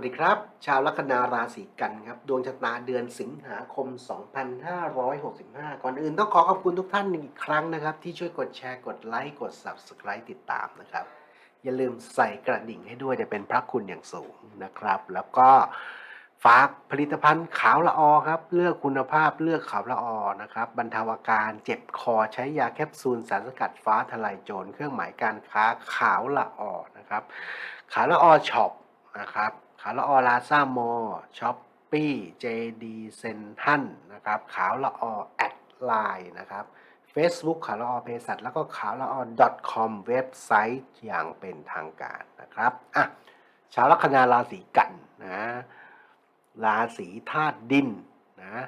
วัสดีครับ ชาวลัคนาราศีกันครับ ดวงชะตาเดือนสิงหาคม 2565 ก่อนอื่นต้องขอขอบคุณทุกท่านอีกครั้งนะครับ ที่ช่วยกดแชร์กดไลค์กด Subscribe ติดตามนะครับ อย่าลืมใส่กระดิ่งให้ด้วยจะเป็นพระคุณอย่างสูงนะครับ แล้วก็ฝากผลิตภัณฑ์ขาวละออครับ เลือกคุณภาพเลือกขาวละออนะครับ บรรเทาอาการเจ็บคอใช้ยาแคปซูลสารสกัดฟ้าทลายโจรเครื่องหมายการค้าขาวละออนะครับ ขาวละออช็อปนะครับ ขาวละออลาซ่ามอช้อปปี้เจดีเซนทันนะครับขาวละออแอดไลน์นะครับ Facebook ขาวละออเภสัชแล้วก็ขาวละออ .com เว็บไซต์อย่างเป็นทางการนะครับอะชาวลัคนาราศีกันนะราศีธาตุดินนะ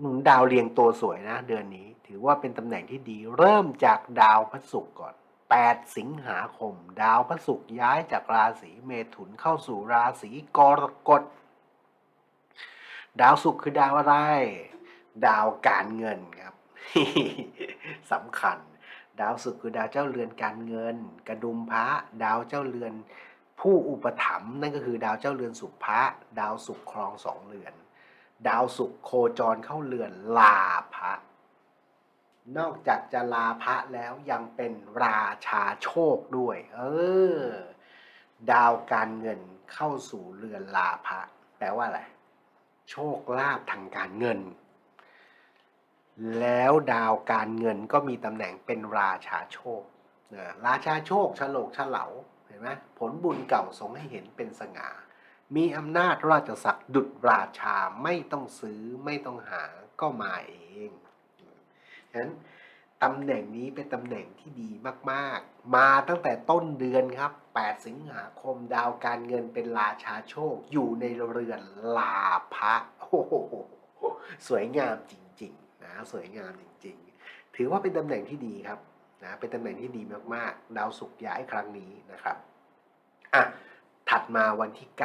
หนุนดาวเรียงตัวสวยนะเดือนนี้ ถือว่าเป็นตำแหน่งที่ดี เริ่มจากดาวพระศุกร์ก่อน 8 สิงหาคม ดาวพระศุกร์ย้ายจากราศีเมถุนเข้าสู่ราศีกรกฎ ดาวศุกร์คือดาวอะไร ดาวการเงินครับสำคัญ ดาวศุกร์คือดาวเจ้าเรือนการเงิน กระดุมพระ ดาวเจ้าเรือนผู้อุปถัมภ์นั่นก็คือดาวเจ้าเรือนสุภะดาวศุกร์ครองสองเรือน ดาวศุกร์โคจรเข้าเรือนลาภะ นอกจากจะลาพระแล้วยังเป็นราชาโชคด้วย เออ ดาวการเงินเข้าสู่เรือนลาพระแปลว่าอะไร โชคลาภทางการเงิน แล้วดาวการเงินก็มีตำแหน่งเป็นราชาโชคนะราชาโชคฉลกฉลาเห็นไหมผลบุญเก่าสงให้เห็นเป็นสง่ามีอำนาจราชศักดิ์ดุจราชาไม่ต้องซื้อไม่ต้องหาก็มาเอง ฉะนั้นตำแหน่งนี้เป็นตำแหน่งที่ดีมากๆ มาตั้งแต่ต้นเดือนครับ 8 สิงหาคมดาวการเงินเป็นราชาโชค อยู่ในเรือนลาภะโอ้โหสวยงามจริงๆนะสวยงามจริงๆ ถือว่าเป็นตำแหน่งที่ดีครับนะเป็นตำแหน่งที่ดีมากๆ ดาวศุกร์ย้ายครั้งนี้นะครับอะถัดมาวันที่ 9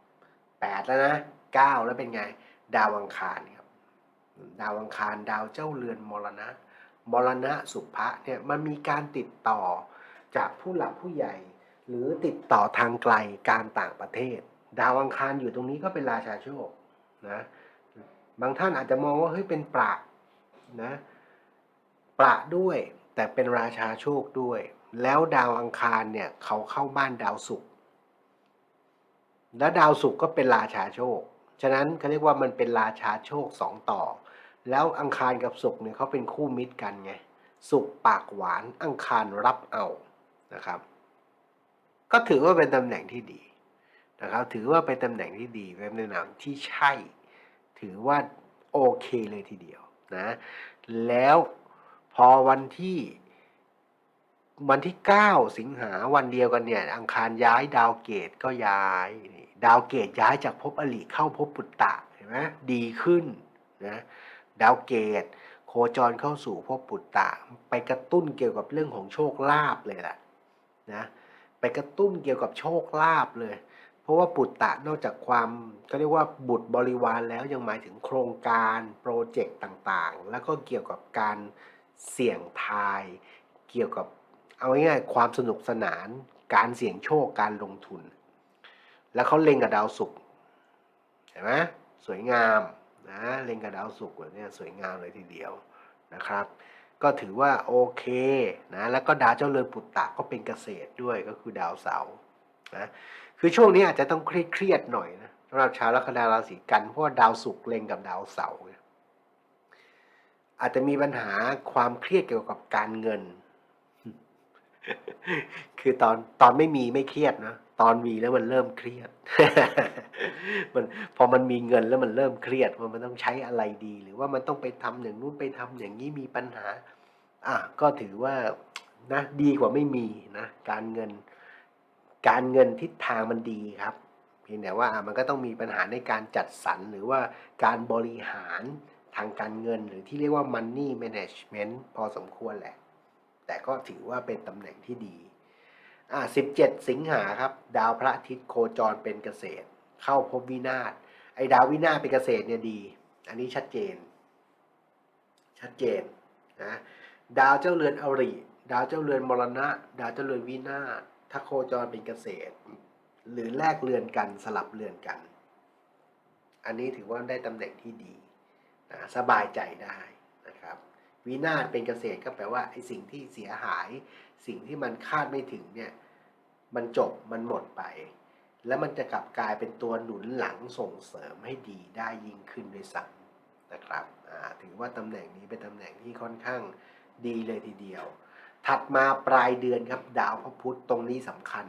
8 แล้วนะ 9 แล้วเป็นไง ดาวอังคารครับ ดาวอังคารดาวเจ้าเรือนมรณะ มรณะสุภะเนี่ยมันมีการติดต่อจากผู้หลักผู้ใหญ่ หรือติดต่อทางไกลการต่างประเทศ ดาวอังคารอยู่ตรงนี้ก็เป็นราชาโชคนะบางท่านอาจจะมองว่าเฮ้ยเป็นประนะประด้วยแต่เป็นราชาโชคด้วย แล้วดาวอังคารเนี่ยเขาเข้าบ้านดาวศุกร์และดาวศุกร์ก็เป็นราชาโชค ฉะนั้นเขาเรียกว่ามันเป็นราชาโชคสองต่อ แล้วอังคารกับศุกร์เนี่ยเขาเป็นคู่มิตรกันไงศุกร์ปากหวานอังคารรับเอานะครับ ก็ถือว่าเป็นตำแหน่งที่ดีนะครับ ถือว่าเป็นตำแหน่งที่ดีเป็นตำแหน่งที่ใช่ ถือว่าโอเคเลยทีเดียวนะแล้วพอวันที่วันที่ 9 สิงหาวันเดียวกันเนี่ย อังคารย้ายดาวเกตก็ย้าย ดาวเกตย้ายจากภพอลิเข้าภพปุตตะเห็นไหมดีขึ้นนะ ดาวเกต โคจรเข้าสู่ภพปุตตะ ไปกระตุ้นเกี่ยวกับเรื่องของโชคลาภเลยแหละนะไปกระตุ้นเกี่ยวกับโชคลาภเลย เพราะว่าปุตตะนอกจากความก็เรียกว่าบุตรบริวารแล้วยังหมายถึงโครงการโปรเจกต์ต่างๆ แล้วก็เกี่ยวกับการเสี่ยงทาย เกี่ยวกับเอาง่ายๆความสนุกสนานการเสี่ยงโชคการลงทุน แล้วเขาเล็งกับดาวศุกร์เห็นไหมสวยงาม นะเล็งกับดาวศุกร์เนี่ยสวยงามเลยทีเดียวนะครับ ก็ถือว่าโอเคนะแล้วก็ดาวเจ้าเรือนปุตตะก็เป็นเกษตรด้วยก็คือดาวเสาร์นะคือช่วงนี้อาจจะต้องเครียดๆหน่อยนะสำหรับชาวลัคนาราศีกันเพราะว่าดาวศุกร์เล็งกับดาวเสาร์อาจจะมีปัญหาความเครียดเกี่ยวกับการเงิน คือตอนตอนไม่มีไม่เครียดนะตอนมีแล้วมันเริ่มเครียด มันพอมันมีเงินแล้วมันเริ่มเครียดว่ามันต้องใช้อะไรดี หรือว่ามันต้องไปทำอย่างนู้นไปทำอย่างนี้มีปัญหา อะก็ถือว่านะดีกว่าไม่มีนะการเงิน การเงินทิศทางมันดีครับ เพียงแต่ว่ามันก็ต้องมีปัญหาในการจัดสรรหรือว่าการบริหารทางการเงินหรือที่เรียกว่า money management พอสมควรแหละ แต่ก็ถือว่าเป็นตำแหน่งที่ดีอ่า17 สิงหาครับ ดาวพระอาทิตย์โคจรเป็นเกษตร เข้าพบวินาศไอ้ดาววินาศเป็นเกษตรเนี่ยดี อันนี้ชัดเจน ชัดเจนนะดาวเจ้าเรือนอริดาวเจ้าเรือนมรณะ ดาวเจ้าเรือนวินาศถ้าโคจรเป็นเกษตร หรือแลกเรือนกันสลับเรือนกัน อันนี้ถือว่าได้ตำแหน่งที่ดีนะสบายใจได้นะครับ วินาศเป็นเกษตรก็แปลว่าไอ้สิ่งที่เสียหาย สิ่งที่มันคาดไม่ถึงเนี่ยมันจบมันหมดไป แล้วมันจะกลับกลายเป็นตัวหนุนหลังส่งเสริมให้ดีได้ยิ่งขึ้นด้วยซ้ำนะครับถือว่าตำแหน่งนี้เป็นตำแหน่งที่ค่อนข้างดีเลยทีเดียว ถัดมาปลายเดือนครับดาวพระพุธตรงนี้สำคัญ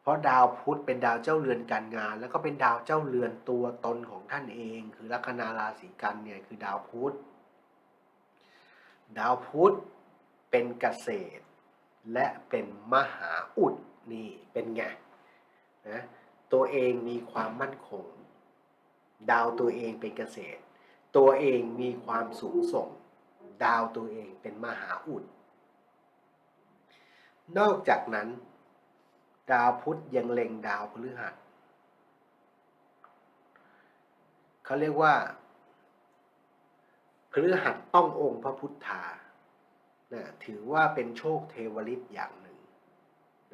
เพราะดาวพุธเป็นดาวเจ้าเรือนการงาน แล้วก็เป็นดาวเจ้าเรือนตัวตนของท่านเอง คือลัคนาราศีกันเนี่ยคือดาวพุธ ดาวพุธเป็นเกษตร และเป็นมหาอุดนี่เป็นไงนะตัวเองมีความมั่นคง ดาวตัวเองเป็นเกษตร ตัวเองมีความสูงส่ง ดาวตัวเองเป็นมหาอุด นอกจากนั้น ดาวพุธยังเล็งดาวพฤหัสเขาเรียกว่า พฤหัสต้ององค์พระพุทธานะถือว่าเป็นโชคเทวฤทธิ์อย่างหนึ่ง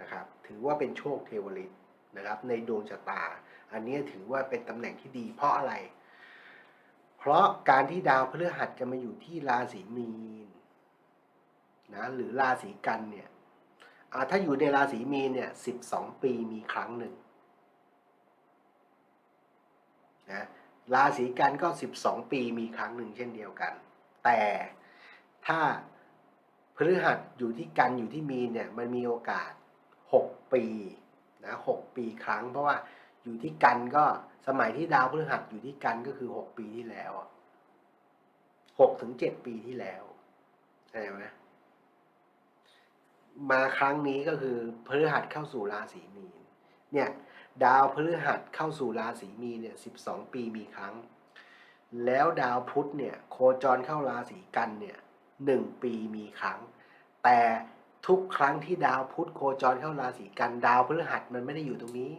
นะครับ ถือว่าเป็นโชคเทวฤทธิ์นะครับ ในดวงชะตา อันนี้ถือว่าเป็นตำแหน่งที่ดีเพราะอะไร เพราะการที่ดาวพฤหัสจะมาอยู่ที่ราศีมีนนะหรือราศีกันเนี่ยถ้าอยู่ในราศีมีนเนี่ยสิบสองปีมีครั้งหนึ่งนะ ราศีกันก็สิบสองปีมีครั้งหนึ่งเช่นเดียวกัน แต่ถ้าพฤหัสอยู่ที่กันอยู่ที่มีนเนี่ยมันมีโอกาสหกปีนะหกปีครั้ง เพราะว่าอยู่ที่กันก็สมัยที่ดาวพฤหัสอยู่ที่กันก็คือหกปีที่แล้วหกถึงเจ็ดปีที่แล้วใช่ไหมมาครั้งนี้ก็คือพฤหัสเข้าสู่ราศีมีนเนี่ย ดาวพฤหัสเข้าสู่ราศีมีเนี่ยสิบสองปีมีครั้ง แล้วดาวพุธเนี่ยโคจรเข้าราศีกันเนี่ยหนึ่งปีมีครั้ง แต่ทุกครั้งที่ดาวพุธโคจรเข้าราศีกัน ดาวพฤหัสมันไม่ได้อยู่ตรงนี้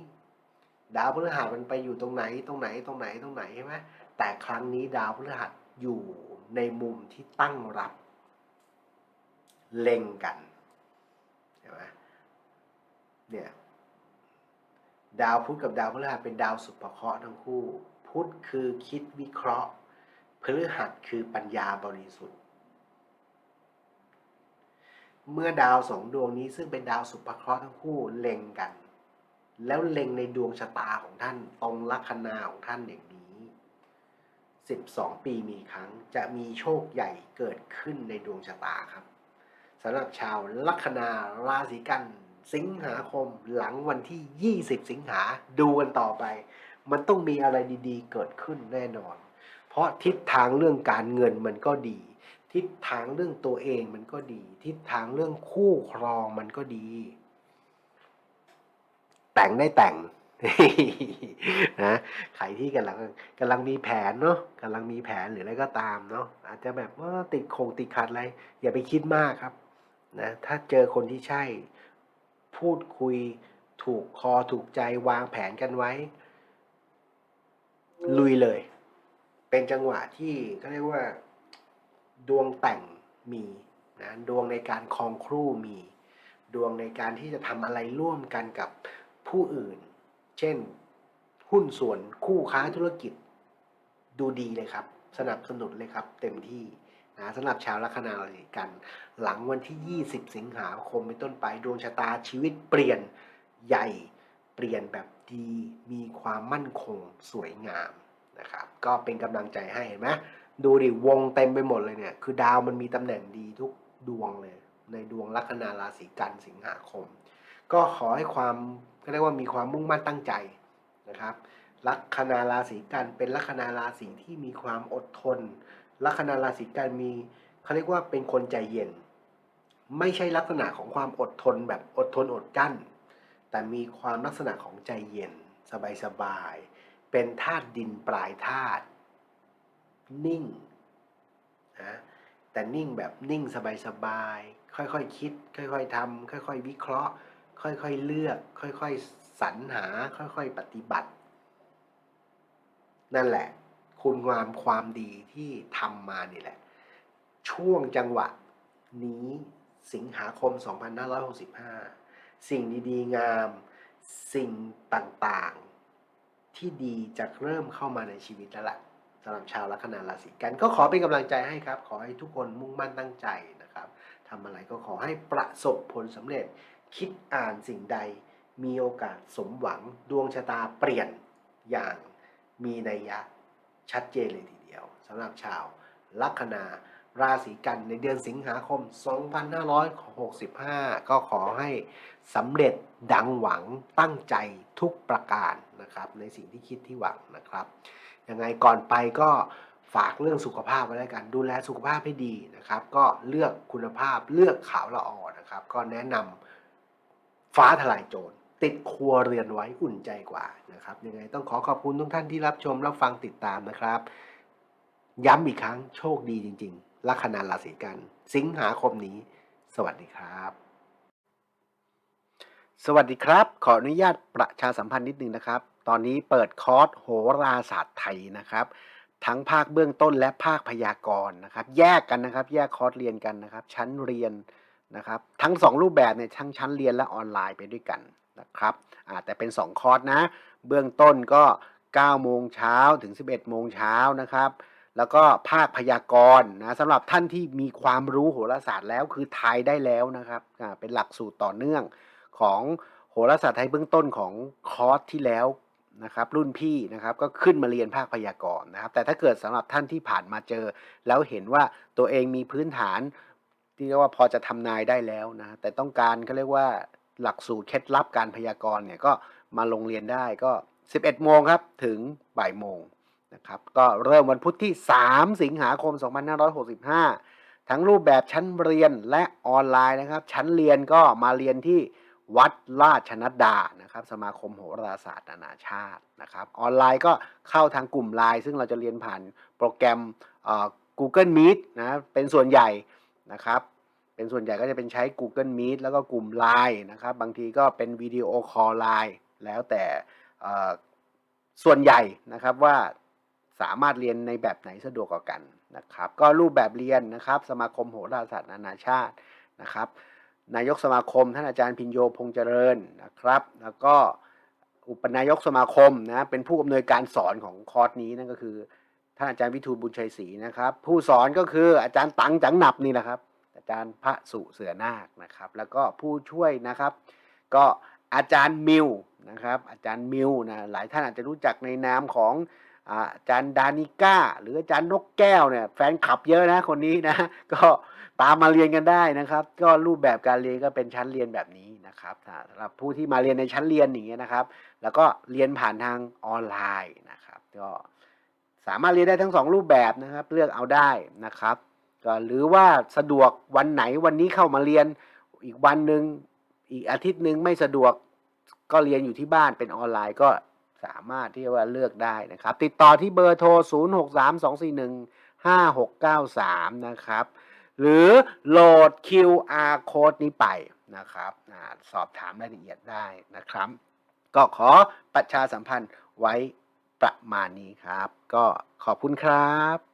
ดาวพฤหัสมันไปอยู่ตรงไหน ตรงไหนตรงไหนตรงไหนใช่ไหมแต่ครั้งนี้ดาวพฤหัสอยู่ในมุมที่ตั้งรับ เล็งกันใช่ไหมเนี่ย ดาวพุธกับดาวพฤหัสเป็นดาวสุภเคราะห์ทั้งคู่ พุธคือคิดวิเคราะห์ พฤหัสคือปัญญาบริสุทธิ์ เมื่อดาวสองดวงนี้ซึ่งเป็นดาวสุภเคราะห์ทั้งคู่เล็งกัน แล้วเล็งในดวงชะตาของท่านตรงลัคนาของท่านอย่างนี้ 12 ปีมีครั้งจะมีโชคใหญ่เกิดขึ้นในดวงชะตาครับสำหรับชาวลัคนาราศีกัน สิงหาคมหลังวันที่ 20 สิงหาดูกันต่อไป มันต้องมีอะไรดีๆ เกิดขึ้นแน่นอน เพราะทิศทางเรื่องการเงินมันก็ดี ทิศทางเรื่องตัวเองมันก็ดี ทิศทางเรื่องคู่ครองมันก็ดี แต่งได้แต่งนะใครที่กำลังกำลังมีแผนเนาะกำลังมีแผนหรืออะไรก็ตามเนาะอาจจะแบบว่าติดคงติดขัดอะไร อย่าไปคิดมากครับนะถ้าเจอคนที่ใช่ พูดคุย ถูกคอถูกใจวางแผนกันไว้ ลุยเลย เป็นจังหวะที่เขาเรียกว่า ดวงแต่งมีนะดวงในการครองครู่มี ดวงในการที่จะทำอะไรร่วมกันกับผู้อื่น เช่น หุ้นส่วนคู่ค้าธุรกิจ ดูดีเลยครับ สนับสนุนเลยครับ เต็มที่ นะสำหรับชาวลัคนาราศีกัน หลังวันที่ 20 สิงหาคมเป็นต้นไปดวงชะตาชีวิตเปลี่ยนใหญ่ เปลี่ยนแบบดีมีความมั่นคงสวยงามนะครับก็เป็นกำลังใจให้เห็นไหมดูดิวงเต็มไปหมดเลยเนี่ยคือดาวมันมีตำแหน่งดีทุกดวงเลย ในดวงลัคนาราศีกันสิงหาคม ก็ขอให้ความก็เรียกว่ามีความมุ่งมั่นตั้งใจนะครับลัคนาราศีกันเป็นลัคนาราศีที่มีความอดทน ลัคนาราศีกันมีเขาเรียกว่าเป็นคนใจเย็น ไม่ใช่ลักษณะของความอดทนแบบอดทนอดกั้น แต่มีความลักษณะของใจเย็น สบายๆเป็นธาตุดินปลายธาตุนิ่งนะแต่นิ่งแบบนิ่งสบายๆค่อยๆคิด ค่อยๆทำค่อยๆ วิเคราะห์ ค่อยๆ เลือก ค่อยๆสรรหา ค่อยๆ ปฏิบัติ นั่นแหละ คุณงามความดีที่ทำมานี่แหละ ช่วงจังหวะนี้สิงหาคม 2565 สิ่งดีๆงาม สิ่งต่างๆ ที่ดีจะเริ่มเข้ามาในชีวิตแล้วล่ะสำหรับชาวลัคนาราศีกันก็ขอเป็นกำลังใจให้ครับ ขอให้ทุกคนมุ่งมั่นตั้งใจนะครับทำอะไรก็ขอให้ประสบผลสำเร็จ คิดอ่านสิ่งใด มีโอกาสสมหวังดวงชะตาเปลี่ยนอย่างมีนัยยะ ชัดเจนเลยทีเดียวสำหรับชาวลัคนาราศีกันในเดือนสิงหาคม 2565 ก็ขอให้สำเร็จดังหวังตั้งใจทุกประการนะครับ ในสิ่งที่คิดที่หวังนะครับยังไงก่อนไปก็ฝากเรื่องสุขภาพไว้แล้วกัน ดูแลสุขภาพให้ดีนะครับ ก็เลือกคุณภาพเลือกขาวละออนะครับ ก็แนะนำฟ้าทลายโจร ติดครัวเรือนไว้อุ่นใจกว่านะครับยังไงต้องขอขอบคุณทุกท่านที่รับชมรับฟังติดตามนะครับ ย้ำอีกครั้งโชคดีจริงๆลัคนาราศีกัน สิงหาคมนี้ สวัสดีครับ สวัสดีครับ ขออนุญาตประชาสัมพันธ์นิดนึงนะครับ ตอนนี้เปิดคอร์สโหราศาสตร์ไทยนะครับทั้งภาคเบื้องต้นและภาคพยากรณ์นะครับ แยกกันนะครับ แยกคอร์สเรียนกันนะครับ ชั้นเรียนนะครับ ทั้ง 2 รูปแบบเนี่ยทั้งชั้นเรียนและออนไลน์ไปด้วยกัน นะครับแต่เป็น 2 คอร์สนะ เบื้องต้นก็ 9 โมงเช้าถึง 11 โมงเช้านะครับ แล้วก็ภาคพยากรณ์นะสำหรับท่านที่มีความรู้โหราศาสตร์แล้วคือทายได้แล้วนะครับเป็นหลักสูตรต่อเนื่องของโหราศาสตร์ไทยเบื้องต้นของคอร์สที่แล้วนะครับรุ่นพี่นะครับก็ขึ้นมาเรียนภาคพยากรณ์นะครับ แต่ถ้าเกิดสำหรับท่านที่ผ่านมาเจอ แล้วเห็นว่าตัวเองมีพื้นฐานที่เรียกว่าพอจะทำนายได้แล้วนะแต่ต้องการเขาเรียกว่า หลักสูตรเคล็ดลับการพยากรณ์เนี่ยก็มาลงเรียนได้ก็ 11 โมงครับถึงบ่ายโมงนะครับก็เริ่มวันพุธที่ 3 สิงหาคม 2565 ทั้งรูปแบบชั้นเรียนและออนไลน์นะครับ ชั้นเรียนก็มาเรียนที่วัดราชนัดดานะครับสมาคมโหราศาสตร์นานาชาตินะครับ ออนไลน์ก็เข้าทางกลุ่มไลน์ซึ่งเราจะเรียนผ่านโปรแกรม Google Meet นะเป็นส่วนใหญ่นะครับ เป็นส่วนใหญ่ก็จะเป็นใช้ Google Meet แล้วก็กลุ่ม Line นะครับ บางทีก็เป็นวิดีโอคอลไลน์แล้วแต่ส่วนใหญ่นะครับว่าสามารถเรียนในแบบไหนสะดวกกว่ากันนะครับ ก็รูปแบบเรียนนะครับ สมาคมโหราศาสตร์นานาชาตินะครับ นายกสมาคมท่านอาจารย์พินโยพงษ์เจริญนะครับ แล้วก็อุปนายกสมาคมนะเป็นผู้อำนวยการสอนของคอร์สนี้นั่นก็คือท่านอาจารย์วิทูลบุญชัยศรีนะครับ ผู้สอนก็คืออาจารย์ตังจังหนับนี่แหละครับ อาจารย์พระสุเสือนาคนะครับ แล้วก็ผู้ช่วยนะครับ ก็อาจารย์มิวนะครับ อาจารย์มิวนะหลายท่านอาจจะรู้จักในนามของอาจารย์ดานิก้า หรืออาจารย์นกแก้วเนี่ยแฟนคลับเยอะนะคนนี้นะก็ตามมาเรียนกันได้นะครับ ก็รูปแบบการเรียนก็เป็นชั้นเรียนแบบนี้นะครับสำหรับผู้ที่มาเรียนในชั้นเรียนอย่างเงี้ยนะครับ แล้วก็เรียนผ่านทางออนไลน์นะครับ ก็สามารถเรียนได้ทั้งสองรูปแบบนะครับ เลือกเอาได้นะครับ หรือว่าสะดวกวันไหนวันนี้เข้ามาเรียนอีกวันหนึ่งอีกอาทิตย์หนึ่งไม่สะดวกก็เรียนอยู่ที่บ้านเป็นออนไลน์ก็สามารถที่ว่าเลือกได้นะครับ ติดต่อที่เบอร์โทร 0 6 3 2 4 1 5 6 9 3 นะครับ หรือโหลด QR code นี้ไปนะครับสอบถามรายละเอียดได้นะครับ ก็ขอประชาสัมพันธ์ไว้ประมาณนี้ครับ ก็ขอบคุณครับ